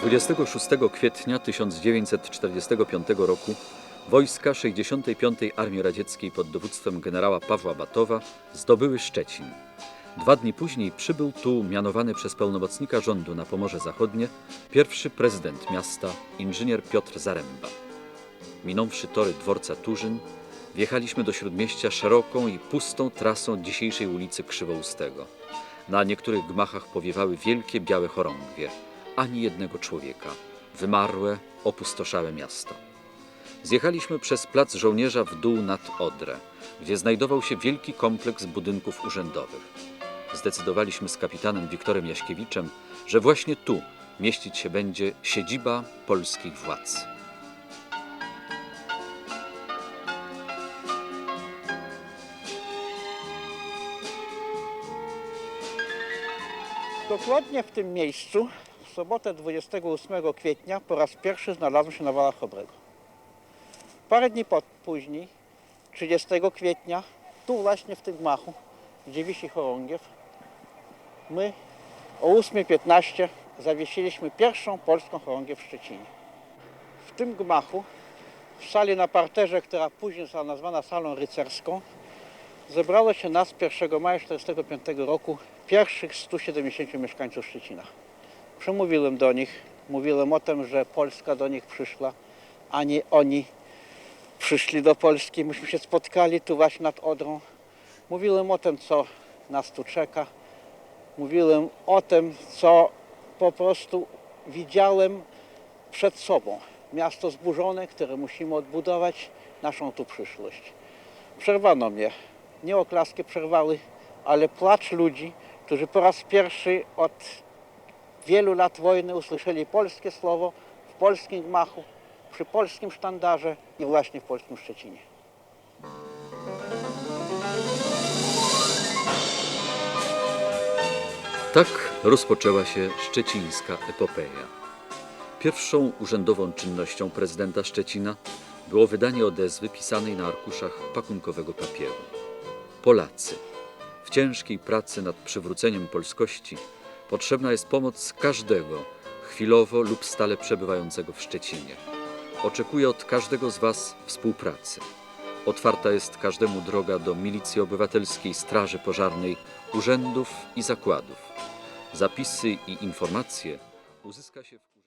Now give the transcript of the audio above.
26 kwietnia 1945 roku wojska 65. Armii Radzieckiej pod dowództwem generała Pawła Batowa zdobyły Szczecin. Dwa dni później przybył tu mianowany przez pełnomocnika rządu na Pomorze Zachodnie pierwszy prezydent miasta, inżynier Piotr Zaręba. Minąwszy tory dworca Turzyn, wjechaliśmy do śródmieścia szeroką i pustą trasą dzisiejszej ulicy Krzywoustego. Na niektórych gmachach powiewały wielkie białe chorągwie. Ani jednego człowieka. Wymarłe, opustoszałe miasto. Zjechaliśmy przez plac żołnierza w dół nad Odrę, gdzie znajdował się wielki kompleks budynków urzędowych. Zdecydowaliśmy z kapitanem Wiktorem Jaśkiewiczem, że właśnie tu mieścić się będzie siedziba polskich władz. Dokładnie w tym miejscu sobotę 28 kwietnia po raz pierwszy znalazłem się na Walach Chobrego. Parę dni po, później, 30 kwietnia, tu właśnie w tym gmachu, gdzie wisi chorągiew, my o 8.15 zawiesiliśmy pierwszą polską chorągiew w Szczecinie. W tym gmachu, w sali na parterze, która później została nazwana salą rycerską, zebrało się nas 1 maja 1945 roku pierwszych 170 mieszkańców Szczecina. Przemówiłem do nich, mówiłem o tym, że Polska do nich przyszła, a nie oni przyszli do Polski. Myśmy się spotkali tu właśnie nad Odrą. Mówiłem o tym, co nas tu czeka. Mówiłem o tym, co po prostu widziałem przed sobą. Miasto zburzone, które musimy odbudować, naszą tu przyszłość. Przerwano mnie. Nie oklaski przerwały, ale płacz ludzi, którzy po raz pierwszy od wielu lat wojny usłyszeli polskie słowo w polskim gmachu, przy polskim sztandarze i właśnie w polskim Szczecinie. Tak rozpoczęła się szczecińska epopeja. Pierwszą urzędową czynnością prezydenta Szczecina było wydanie odezwy pisanej na arkuszach pakunkowego papieru. Polacy. W ciężkiej pracy nad przywróceniem polskości potrzebna jest pomoc każdego, chwilowo lub stale przebywającego w Szczecinie. Oczekuję od każdego z Was współpracy. Otwarta jest każdemu droga do milicji obywatelskiej, straży pożarnej, urzędów i zakładów. Zapisy i informacje uzyska się w